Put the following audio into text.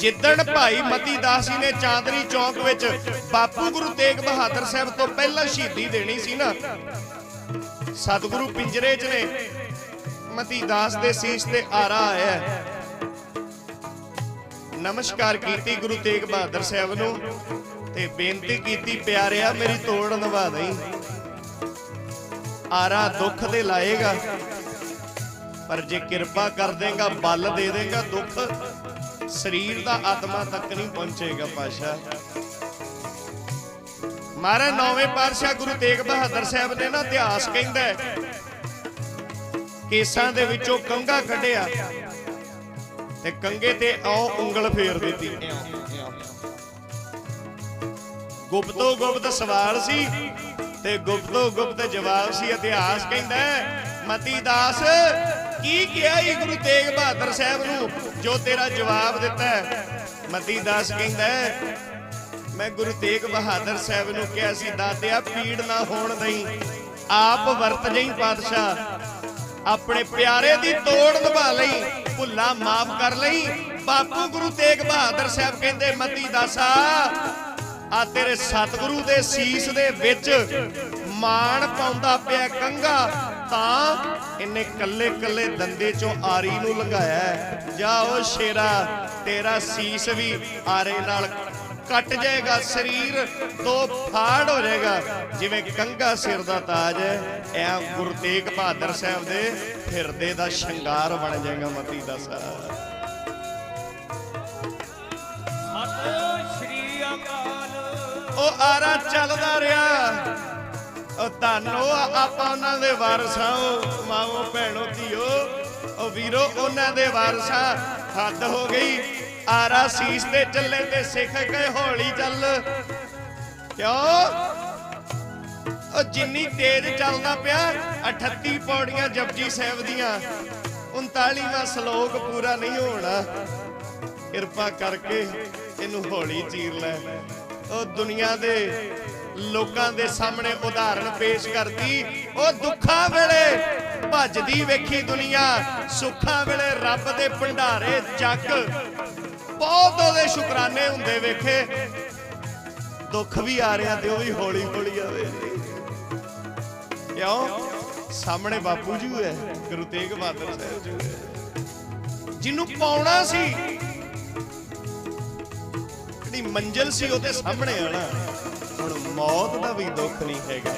ਜਿੱਦਣ ਭਾਈ ਮਤੀ ਦਾਸ ਜੀ ਨੇ ਚਾਂਦਨੀ ਚੌਂਕ ਵਿੱਚ ਬਾਪੂ ਗੁਰੂ ਤੇਗ ਬਹਾਦਰ ਸਾਹਿਬ ਤੋਂ ਪਹਿਲਾਂ ਸ਼ਹੀਦੀ ਦੇਣੀ ਸੀ ਨਾ, ਸਤਿਗੁਰੂ ਪਿੰਜਰੇ 'ਚ ਨੇ, ਮਤੀ ਦਾਸ ਦੇ ਸੀਸ ਤੇ ਆਰਾ ਆਇਆ ਨਮਸਕਾਰ ਕੀਤੀ ਗੁਰੂ ਤੇਗ ਬਹਾਦਰ ਸਾਹਿਬ ਨੂੰ ਤੇ ਬੇਨਤੀ ਕੀਤੀ, ਪਿਆਰਿਆ, ਮੇਰੀ ਤੋੜ ਨਿਭਾ ਦੇਈ। ਆਰਾ ਦੁੱਖ ਦੇ ਲਾਏਗਾ, ਪਰ ਜੇ ਕਿਰਪਾ ਕਰ ਦੇਗਾ, ਬਲ ਦੇ ਦੇਗਾ ਦੁੱਖ ਸਰੀਰ ਦਾ ਆਤਮਾ ਤੱਕ ਨਹੀਂ ਪਹੁੰਚੇਗਾ ਪਾਸ਼ਾ। ਮਹਾਰਾਜ, ਨੌਵੇਂ ਪਾਤਸ਼ਾਹ ਗੁਰੂ ਤੇਗ ਬਹਾਦਰ ਸਾਹਿਬ ਨੇ ਨਾ ਇਤਿਹਾਸ ਕਹਿੰਦਾ ਕੇਸਾਂ ਦੇ ਵਿੱਚੋਂ ਕੰਗਾ ਕੱਢਿਆ ਤੇ ਕੰਗੇ ਤੇ ਆਉ ਉਂਗਲ ਫੇਰ ਦਿੱਤੀ। ਗੁਪਤੋ ਗੁਪਤ ਸਵਾਲ ਸੀ ਤੇ ਗੁਪਤੋ ਗੁਪਤ ਜਵਾਬ ਸੀ, ਇਤਿਹਾਸ ਕਹਿੰਦਾ ਮਤੀ ਦਾਸ, ਕੀ ਕਿਹਾ ਈ ਗੁਰੂ ਤੇਗ ਬਹਾਦਰ ਸਾਹਿਬ ਨੂੰ ਜੋ ਤੇਰਾ ਜਵਾਬ ਦਿੱਤਾ ਮਤੀ ਦਾਸ ਕਹਿੰਦਾ ਮੈਂ ਗੁਰੂ ਤੇਗ ਬਹਾਦਰ ਸਾਹਿਬ ਨੂੰ ਕਿਹਾ ਸੀ, ਦਾਤਿਆ, ਪੀੜ ਨਾ ਹੋਣ ਦਈ, ਆਪ ਵਰਤ ਜਈ ਪਾਤਸ਼ਾਹ, ਆਪਣੇ ਪਿਆਰੇ ਦੀ ਤੋੜ ਨਿਭਾ ਲਈ, ਭੁੱਲਾ ਮਾਫ ਕਰ ਲਈ। ਬਾਪੂ ਗੁਰੂ ਤੇਗ ਬਹਾਦਰ ਸਾਹਿਬ ਕਹਿੰਦੇ, ਮਤੀ ਦਾਸਾ ਆ ਤੇਰੇ ਸਤਿਗੁਰੂ ਦੇ ਸੀਸ ਦੇ ਵਿੱਚ ਮਾਣ ਪਾਉਂਦਾ ਪਿਆ ਕੰਗਾ, ਤਾਂ ਇਹਨੇ ਕੱਲੇ ਕੱਲੇ ਦੰਦੇ ਚੋਂ ਆਰੀ ਨੂੰ ਲੰਘਾਇਆ। ਜਾ ਉਹ ਸ਼ੇਰਾ, ਤੇਰਾ ਸੀਸ ਵੀ ਆਰੇ ਨਾਲ ਕੱਟ ਜਾਏਗਾ, ਸਰੀਰ ਤੋਂ ਫਾੜ ਹੋ ਜਾਏਗਾ। ਜਿਵੇਂ ਕੰਗਾ ਸਿਰ ਦਾ ਤਾਜ ਹੈ, ਐ ਗੁਰੂ ਤੇਗ ਬਹਾਦਰ ਸਾਹਿਬ ਦੇ ਹਿਰਦੇ ਦਾ ਸ਼ਿੰਗਾਰ ਬਣ ਜਾਏਗਾ, ਮਤੀ ਦਾ ਸਾਹ ਉਹ ਆਰਾ ਚੱਲਦਾ ਰਿਹਾ। ਉਹ ਧੰਨੋ ਆਪਾਂ ਉਹਨਾਂ ਦੇ ਵਾਰਸਾਂ, ਮਾਵੋ, ਭੈਣੋ, ਧੀਓ। ਉਹ ਵੀਰੋ, ਉਹਨਾਂ ਦੇ ਵਾਰਸਾਂ, ਹੱਦ ਹੋ ਗਈ। ਆਰਾ ਸੀਸ ਤੇ ਚੱਲੇ ਤੇ ਸਿੱਖ ਕੇ ਹੌਲੀ ਚੱਲ। ਕਿਉਂ? ਉਹ ਜਿੰਨੀ ਤੇਜ਼ ਚੱਲਦਾ ਪਿਆ 38 ਪੌੜੀਆਂ ਜਪਜੀ ਸਾਹਿਬ ਦੀਆਂ। 39ਵਾਂ ਸ਼ਲੋਕ ਪੂਰਾ ਨਹੀਂ ਹੋਣਾ। ਕਿਰਪਾ ਕਰਕੇ ਇਹਨੂੰ ਹੌਲੀ ਚੀਰ ਲੈ। ਉਹ ਦੁਨੀਆ ਦੇ ਲੋਕਾਂ ਦੇ ਸਾਹਮਣੇ ਉਦਾਹਰਣ ਪੇਸ਼ ਕਰਦੀ। ਉਹ ਦੁੱਖਾਂ ਵੇਲੇ ਭੱਜਦੀ ਵੇਖੀ ਦੁਨੀਆ, ਸੁੱਖਾਂ ਵੇਲੇ ਰੱਬ ਦੇ ਭੰਡਾਰੇ ਚੱਕ। ਬਹੁਤ ਉਹਦੇ ਸ਼ੁਕਰਾਨੇ ਹੁੰਦੇ ਵੇਖੇ। ਦੁੱਖ ਵੀ ਆ ਰਿਹਾ ਤੇ ਉਹ ਵੀ ਹੌਲੀ ਹੌਲੀ ਆਵੇ। ਕਿਉਂ? ਸਾਹਮਣੇ ਬਾਪੂ ਜੀ ਹੈ, ਗੁਰੂ ਤੇਗ ਬਹਾਦਰ ਸਾਹਿਬ ਜੀ। ਜਿਹਨੂੰ ਪਾਉਣਾ ਸੀ ਜਿਹੜੀ ਮੰਜ਼ਿਲ ਸੀ ਉਹਦੇ ਸਾਹਮਣੇ ਆਣਾ ਹੁਣ ਮੌਤ ਦਾ ਵੀ ਦੁੱਖ ਨਹੀਂ ਹੈਗਾ।